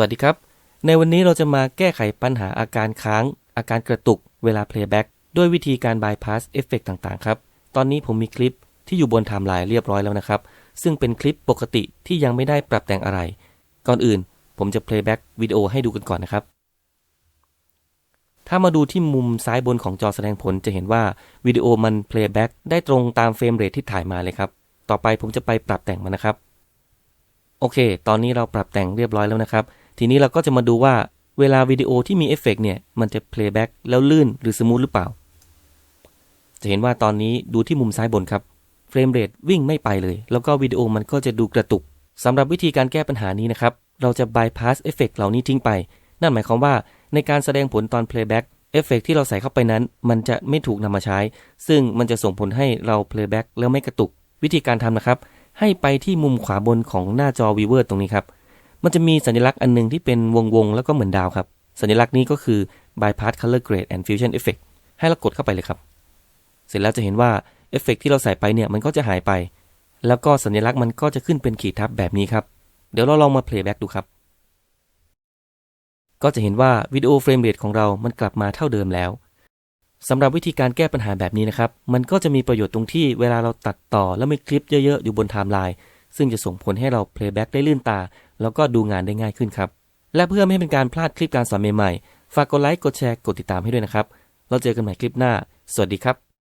วัสดีครับ ในวันนี้เราจะมาแก้ไขปัญหาอาการค้าง อาการกระตุก เวลา playback ด้วยวิธีการ bypass เอฟเฟกต่างๆ ครับ ตอนนี้ผมมีคลิปที่อยู่บนไทม์ไลน์เรียบร้อยแล้วนะครับ ซึ่งเป็นคลิปปกติที่ยังไม่ได้ปรับแต่งอะไร ก่อนอื่น ผมจะ playback วิดีโอให้ดูกันก่อนนะครับ ถ้ามาดูที่มุมซ้ายบนของจอแสดงผลจะเห็นว่าวิดีโอมัน playback ได้ตรงตามเฟรมเรทที่ถ่ายมาเลยครับ ต่อไปผมจะไปปรับแต่งมันนะครับ โอเค ตอนนี้เราปรับแต่งเรียบร้อยแล้วนะครับ ทีนี้เราก็จะมาดูว่าเวลาวิดีโอที่มีเอฟเฟกต์เนี่ย มันจะ playback แล้วลื่นหรือสมูทหรือเปล่า จะเห็นว่าตอนนี้ดูที่มุมซ้ายบนครับ เฟรมเรทวิ่งไม่ไปเลย แล้วก็วิดีโอมันก็จะดูกระตุกสำหรับวิธีการแก้ปัญหานี้นะครับ เราจะ bypass เอฟเฟกต์เหล่านี้ทิ้งไป นั่นหมายความว่าในการแสดงผลตอน playback เอฟเฟกต์ที่เราใส่เข้าไปนั้น มันจะไม่ถูกนำมาใช้ ซึ่งมันจะส่งผลให้เรา playback แล้วไม่กระตุก วิธีการทำนะครับ ให้ไปที่มุมขวาบนของหน้าจอ Viewer ตรงนี้ครับ มันจะมีสัญลักษณ์อันหนึงที่เป็นวงวงๆ แล้วก็เหมือนดาวครับ สัญลักษณ์นี้ก็คือ bypass color grade and fusion effect ให้เรากดเข้าไปเลยครับ เสร็จแล้วจะเห็นว่าเอฟเฟกต์ที่เราใส่ไปเนี่ยมันก็จะหายไป แล้วก็สัญลักษณ์มันก็จะขึ้นเป็นขีดทับแบบนี้ครับ เดี๋ยวเราลองมา playback ดูครับ ก็จะเห็นว่าวิดีโอเฟรมเรทของเรามันกลับมาเท่าเดิมแล้วสำหรับวิธีการแก้ปัญหาแบบนี้นะครับ มันก็จะมีประโยชน์ตรงที่เวลาเราตัดต่อแล้วมีคลิปเยอะๆ อยู่บนไทม์ไลน์ ซึ่งจะส่งผลให้เรา playback ได้ลื่นตา แล้วก็ดูงานได้ง่ายขึ้นครับ และเพื่อไม่ให้เป็นการพลาดคลิปการสอนใหม่ๆ ฝากกดไลค์ กดแชร์ กดติดตามให้ด้วยนะครับ เราเจอกันใหม่คลิปหน้า สวัสดีครับ